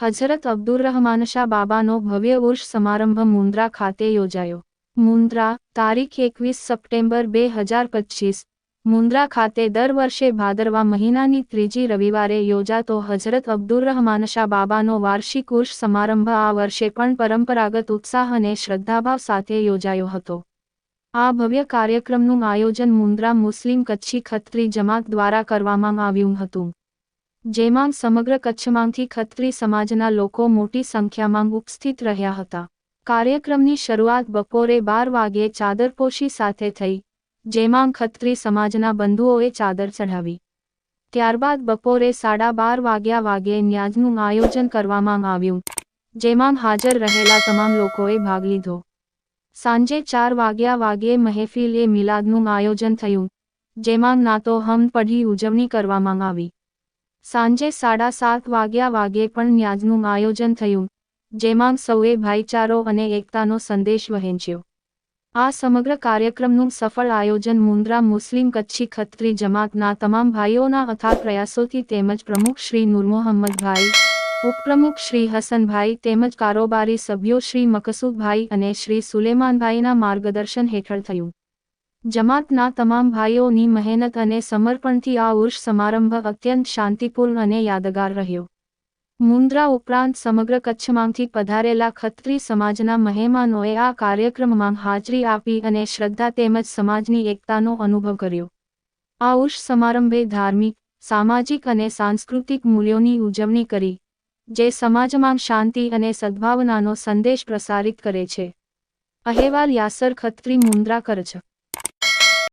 હઝરત અબ્દુર્રહમાન શાહ બાબાનો ભવ્ય ઉર્ષ સમારંભ મુન્દ્રા ખાતે યોજાયો. મુન્દ્રા, તારીખ એકવીસ સપ્ટેમ્બર બે હજાર પચીસ. મુન્દ્રા ખાતે દર વર્ષે ભાદરવા મહિનાની ત્રીજી રવિવારે યોજાતો હઝરત અબ્દુર્રહમાન શાહ બાબાનો વાર્ષિક ઉર્ષ સમારંભ આ વર્ષે પણ પરંપરાગત ઉત્સાહ અને શ્રદ્ધાભાવ સાથે યોજાયો હતો. આ ભવ્ય કાર્યક્રમનું આયોજન મુન્દ્રા મુસ્લિમ કચ્છી ખત્રી જમાત દ્વારા કરવામાં આવ્યું હતું. જેમાં સમગ્ર કચ્છમાંથી ખત્રી સમાજના લોકો મોટી સંખ્યામાં ઉપસ્થિત રહ્યા હતા. કાર્યક્રમની શરૂઆત બપોરે બાર વાગ્યે ચાદરપોશી સાથે થઈ, જેમાં ખત્રી સમાજના બંધુઓએ ચાદર ચઢાવી. ત્યારબાદ બપોરે સાડા બાર વાગ્યા વાગ્યે ન્યાજનું આયોજન કરવામાં આવ્યું, જેમાં હાજર રહેલા તમામ લોકોએ ભાગ લીધો. સાંજે ચાર વાગ્યા વાગ્યે મહેફિલ મિલાદનું આયોજન થયું, જેમાં નાતો હમ પઢી ઉજવણી કરવામાં આવી. સાંજે સાડા સાત વાગ્યા વાગ્યે પણ ન્યાજનું આયોજન થયું, જેમાં સૌએ ભાઈચારો અને એકતાનો સંદેશ વહેંચ્યો. આ સમગ્ર કાર્યક્રમનું સફળ આયોજન મુન્દ્રા મુસ્લિમ કચ્છી ખત્રી જમાતના તમામ ભાઈઓના અથાગ પ્રયાસોથી તેમજ પ્રમુખ શ્રી નૂર મોહમ્મદભાઈ, ઉપપ્રમુખ શ્રી હસનભાઈ તેમજ કારોબારી સભ્યો શ્રી મકસૂદભાઈ અને શ્રી સુલેમાનભાઈના માર્ગદર્શન હેઠળ થયું. જમાતના તમામ ભાઈઓની મહેનત અને સમર્પણથી આ ઉર્ષ સમારંભ અત્યંત શાંતિપૂર્ણ અને યાદગાર રહ્યો. મુન્દ્રા ઉપરાંત સમગ્ર કચ્છમાંથી પધારેલા ખત્રી સમાજના મહેમાનોએ આ કાર્યક્રમમાં હાજરી આપી અને શ્રદ્ધા તેમજ સમાજની એકતાનો અનુભવ કર્યો. આ ઉર્ષ સમારંભે ધાર્મિક, સામાજિક અને સાંસ્કૃતિક મૂલ્યોની ઉજવણી કરી, જે સમાજમાં શાંતિ અને સદ્ભાવનાનો સંદેશ પ્રસારિત કરે છે. અહેવાલ યાસર ખત્રી મુન્દ્રા કરછ